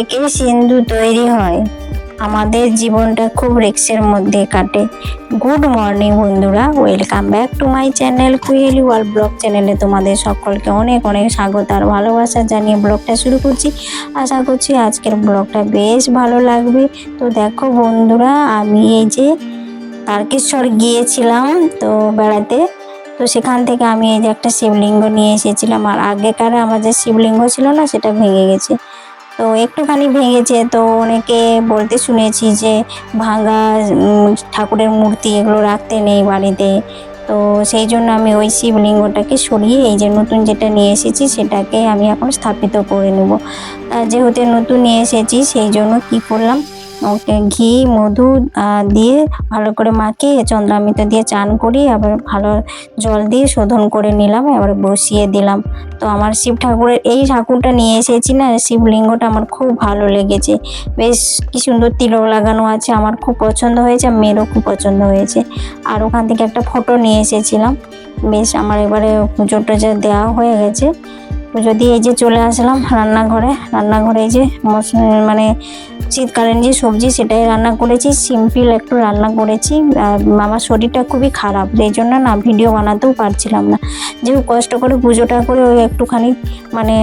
থেকে সিন্ধু তৈরি হয়। আমাদের জীবনটা খুব রিক্সের মধ্যে কাটে। গুড মর্নিং বন্ধুরা, welcome back to my channel Koyeli world blog চ্যানেলে তোমাদের সকলকে অনেক অনেক স্বাগত আর ভালোবাসা জানিয়ে ব্লগটা শুরু করছি। আশা করছি আজকের ব্লগটা বেশ ভালো লাগবে। তো দেখো বন্ধুরা, আমি এই যে তারকেশ্বর গিয়েছিলাম তো বেড়াতে। তো সেখান থেকে আমি এই যে একটা শিবলিঙ্গ নিয়ে এসেছিলাম। আর আগেকার আমার যে শিবলিঙ্গ ছিল না, সেটা ভেঙে গেছে। তো একটুখানি ভেঙেছে তো অনেকে বলতে শুনেছি যে ভাঙা ঠাকুরের মূর্তি এগুলো রাখতে নেই বাড়িতে। তো সেই জন্য আমি ওই শিবলিঙ্গটাকে সরিয়ে এই যে নতুন যেটা নিয়ে এসেছি সেটাকে আমি এখন স্থাপিত করে নেব। যেহেতু নতুন নিয়ে এসেছি, সেই জন্য কি করলাম? ঘি, মধু দিয়ে ভালো করে মাখিয়ে চন্দ্রামৃত দিয়ে চান করি আবার ভালো জল দিয়ে শোধন করে নিলাম, এবার বসিয়ে দিলাম। তো আমার শিব ঠাকুরের এই ঠাকুরটা নিয়ে এসেছি না, শিবলিঙ্গটা আমার খুব ভালো লেগেছে। বেশ কি সুন্দর তিলক লাগানো আছে, আমার খুব পছন্দ হয়েছে মেয়েরও খুব পছন্দ হয়েছে। আর ওখান থেকে একটা ফটো নিয়ে এসেছিলাম, বেশ আমার এবারে পুজো টুজো দেওয়া হয়ে গেছে। পুজো দিয়ে এই যে চলে আসলাম রান্নাঘরে রান্নাঘরে এই যে মানে শীতকালীন যে সবজি সেটাই রান্না করেছি, সিম্পল একটু রান্না করেছি। আমার শরীরটা খুবই খারাপ এই জন্য না ভিডিও বানাতেও পারছিলাম না। যেহেতু কষ্ট করে পুজোটা করে ওই একটুখানি মানে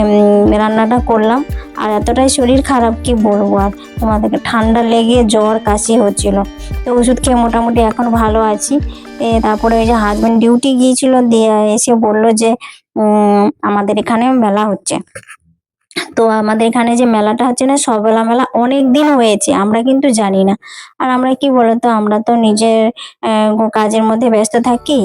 রান্নাটা করলাম। আর এতটাই শরীর খারাপ, কি বলব? আর তোমাদেরকে ঠান্ডা লেগে জ্বর, কাশি হচ্ছিল। তো ওষুধ খেয়ে মোটামুটি এখন ভালো আছি। তারপরে ওই যে হাজব্যান্ড ডিউটি গিয়েছিল, দিয়ে এসে বলল যে আমাদের এখানে মেলা হচ্ছে। তো আমাদের এখানে যে মেলাটা হচ্ছে না, সবেলা মেলা অনেক দিন হয়েছে, আমরা কিন্তু জানি না। আর আমরা কি বলতো, আমরা তো নিজের কাজের মধ্যে ব্যস্ত থাকি,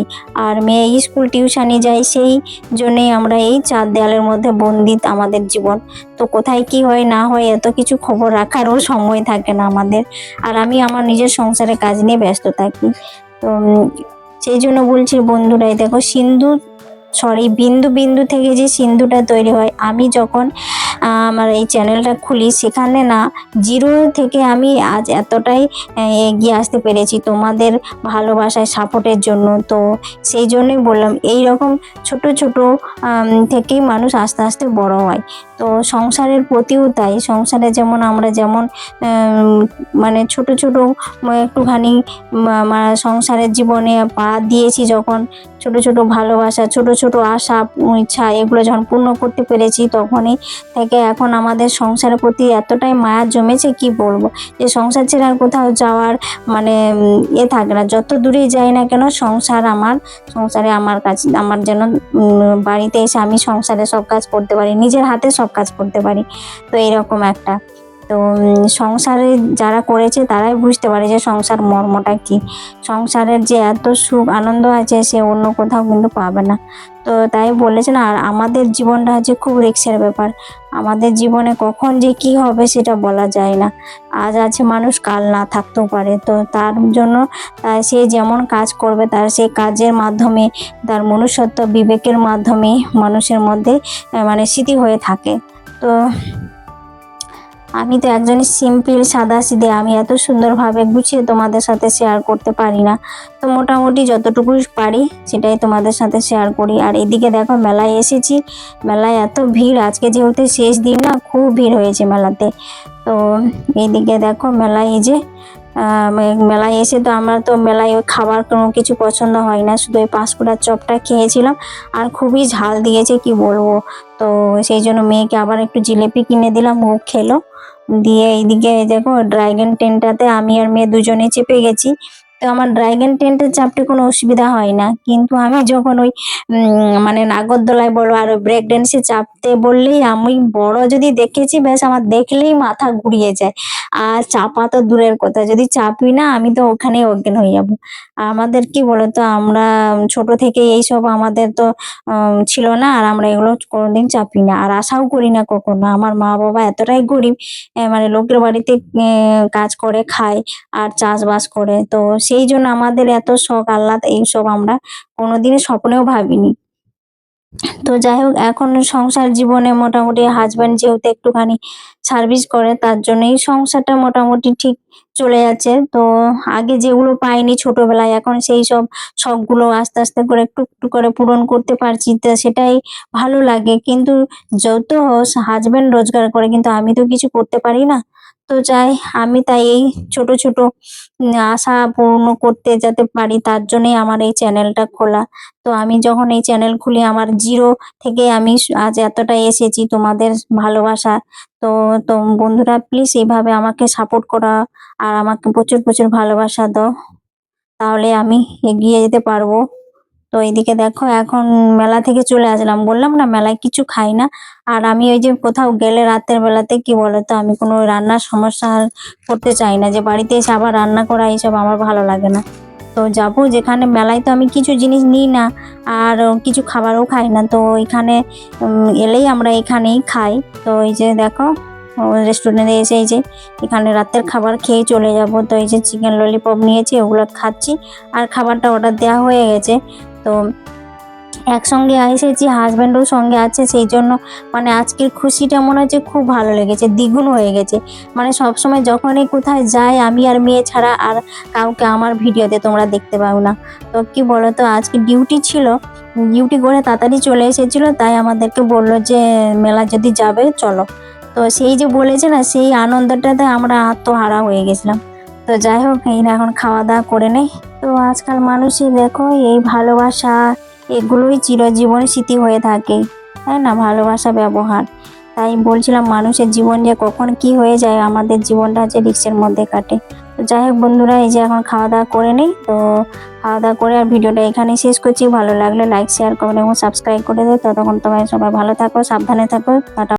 আর মেয়ে স্কুল টিউশনি যায়, সেই জন্যই আমরা এই চার দেয়ালের মধ্যে বন্দিত আমাদের জীবন। তো কোথায় কি হয় না হয় এত কিছু খবর রাখারও সময় থাকে না আমাদের। আর আমি আমার নিজের সংসারের কাজ নিয়ে ব্যস্ত থাকি। তো সেই জন্য বলছি বন্ধুরা এই দেখো সিন্ধু সরি, বিন্দু বিন্দু থেকে যে সিন্ধুটা তৈরি হয়, আমি যখন আমার এই চ্যানেলটা খুলি, সেখানে না জিরো থেকে আমি আজ এতটাই এগিয়ে আসতে পেরেছি তোমাদের ভালোবাসায়, সাপোর্টের জন্য। তো সেই জন্যই বললাম এই রকম ছোট ছোট থেকেই মানুষ আস্তে আস্তে বড় হয়। তো সংসারের প্রতিও তাই, সংসারে যেমন আমরা যেমন মানে ছোট ছোট একটুখানি সংসারের জীবনে পা দিয়েছি যখন, ছোট ছোট ভালোবাসা ছোট ছোট আশা ইচ্ছা, এগুলো যখন পূর্ণ করতে পেরেছি তখনই থেকে এখন আমাদের সংসারের প্রতি এতটাই মায়া জমেছে, কি বলব? যে সংসার ছেড়ে আর কোথাও যাওয়ার মানে এ থাকে না। যত দূরেই যাই না কেন সংসার আমার, সংসারে আমার কাজ, আমার যেন বাড়িতে এসে আমি সংসারে সব কাজ করতে পারি, নিজের হাতে সব কাজ করতে পারি। তো এরকম একটা। তো সংসারে যারা করেছে তারাই বুঝতে পারে যে সংসার মর্মটা কি। সংসারের যে এত সুখ, আনন্দ আছে সে অন্য কোথাও কিন্তু পাবে না। তো তাই বলেছেন, আর আমাদের জীবনটা হচ্ছে খুব রিক্সের ব্যাপার। আমাদের জীবনে কখন যে কি হবে সেটা বলা যায় না। আজ আছে মানুষ, কাল না থাকতেও পারে। তো তার জন্য সে যেমন কাজ করবে, তার সেই কাজের মাধ্যমে, তার মনুষ্যত্ব বিবেকের মাধ্যমে মানুষের মধ্যে মানে স্মৃতি হয়ে থাকে। তো আমি তো একজন সিম্পল সাদা সিদে আমি এত সুন্দরভাবে গুছিয়ে তোমাদের সাথে শেয়ার করতে পারি না। তো মোটামুটি যতটুকু পারি, সেটাই তোমাদের সাথে শেয়ার করি। আর এদিকে দেখো, মেলায় এসেছি। মেলায় এত ভিড়। আজকে যেহেতু শেষ দিন না, খুব ভিড় হয়েছে মেলাতে। তো এদিকে দেখো, মেলায় এই যে মেলায় এসে তো আমার তো মেলায় ওই খাবার কোনো কিছু পছন্দ হয় না, শুধু ওই পাঁশকুড়ার চপটা খেয়েছিলাম আর খুবই ঝাল দিয়েছে, কি বলব? তো সেই জন্য মেয়েকে আবার একটু জিলেপি কিনে দিলাম, ও খেলো। দিয়ে এইদিকে দেখো ড্রাগন ট্রেনটাতে আমি আর মেয়ে দুজনে চেপে গেছি। তো আমার ড্রাগন টেন্টের চাপতে কোনো অসুবিধা হয় না। কিন্তু আমি যখন ওই মানে নাগরদোলায় বলো আর ব্রেক ড্যান্সে চাপতে বললেই আমি বড় যদি দেখেছি, ব্যাস আমার দেখলেই মাথা ঘুরিয়ে যায়। আর চাপা তো দূরের কথা, যদি চাপি না আমি তো ওখানেই অজ্ঞান হয়ে যাব। আমাদের কি বলতো, আমরা ছোট থেকে এইসব আমাদের তো ছিল না আর আমরা এগুলো কোনোদিন চাপি না। আর আশাও করি না কখনো। আমার মা বাবা এতটাই গরিব মানে লোকের বাড়িতে কাজ করে, খায় আর চাষবাস করে। তো সেই জন্য আমাদের এত শখ আহ্লাদ এইসব আমরা কোনোদিনই স্বপ্নেও ভাবিনি। তো যাই হোক, এখন সংসার জীবনে মোটামুটি হাজব্যান্ড যেহেতু একটুখানি সার্ভিস করে, তার জন্য এই সংসারটা মোটামুটি ঠিক চলে যাচ্ছে। তো আগে যেগুলো পাইনি ছোটবেলায়, এখন সেই সব শখগুলো আস্তে আস্তে করে একটু একটু করে পূরণ করতে পারছি, তো সেটাই ভালো লাগে। কিন্তু যত হাজব্যান্ড রোজগার করে, কিন্তু আমি তো কিছু করতে পারি না। তো চাই আমি তাই এই ছোট ছোট আশা পূর্ণ করতে যাতে পারি, তার জন্যই আমার এই চ্যানেলটা খোলা। তো আমি যখন এই চ্যানেল খুলি, আমার জিরো থেকে আমি আজ এতটা এসেছি তোমাদের ভালোবাসা। তো তো বন্ধুরা প্লিজ এইভাবে আমাকে সাপোর্ট করা আর আমাকে প্রচুর প্রচুর ভালোবাসা দাও। তাহলে আমি এগিয়ে যেতে পারব। তো এইদিকে দেখো এখন মেলা থেকে চলে আসলাম। বললাম না মেলায় কিছু খাই না। আর আমি ওই যে কোথাও গেলে রাতের বেলাতে কি বলতো, আমি কোনো রান্নার সমস্যা করতে চাই না। যে বাড়িতে এসে আবার রান্না করা, এইসব আমার ভালো লাগে না। তো যাব যেখানে মেলায় তো আমি কিছু জিনিস নিই না, আর কিছু খাবারও খাই না। তো এখানে এলেই আমরা এখানেই খাই। তো এই যে দেখো রেস্টুরেন্টে এসে এই যে এখানে রাতের খাবার খেয়ে চলে যাব। তো এই যে চিকেন ললিপপ নিয়েছি, ওগুলো খাচ্ছি। আর খাবারটা অর্ডার দেওয়া হয়ে গেছে। তো একসঙ্গে এসেছি হাজব্যান্ডও সঙ্গে আছে, সেই জন্য মানে আজকের খুশিটা মনে হচ্ছে খুব ভালো লেগেছে, দ্বিগুণ হয়ে গেছে। মানে সবসময় যখনই কোথায় যাই, আমি আর মেয়ে ছাড়া আর কাউকে আমার ভিডিওতে তোমরা দেখতে পাও না। তো কি বলো তো আজকে ডিউটি ছিল, ডিউটি করে তাড়াতাড়ি চলে এসেছিল, তাই আমাদেরকে বলল যে, মেলা যদি যাবে, চলো। তো সেই যে বলেছে না, সেই আনন্দটাতে আমরা আত্মহারা হয়ে গেছিলাম। তো যাই হোক এই না এখন খাওয়া দাওয়া করে নেই। তো আজকাল মানুষই দেখো, এই ভালোবাসা, এগুলোই চিরজীবন স্মৃতি হয়ে থাকে। তাই না? ভালোবাসা ব্যবহার। তাই বলছিলাম, মানুষের জীবন যে কখন কি হয়ে যায়, আমাদের জীবনটা যে রিক্সের মধ্যে কাটে। তো যাই হোক, বন্ধুরা, এই যে এখন খাওয়া দাওয়া করে নেই, তো খাওয়া দাওয়া করে আর ভিডিওটা এখানেই শেষ করছি। ভালো লাগলে লাইক শেয়ার কমেন্ট এবং সাবস্ক্রাইব করে দেয় ততক্ষণ তোমায় সবাই ভালো থাকো, সাবধানে থাকো।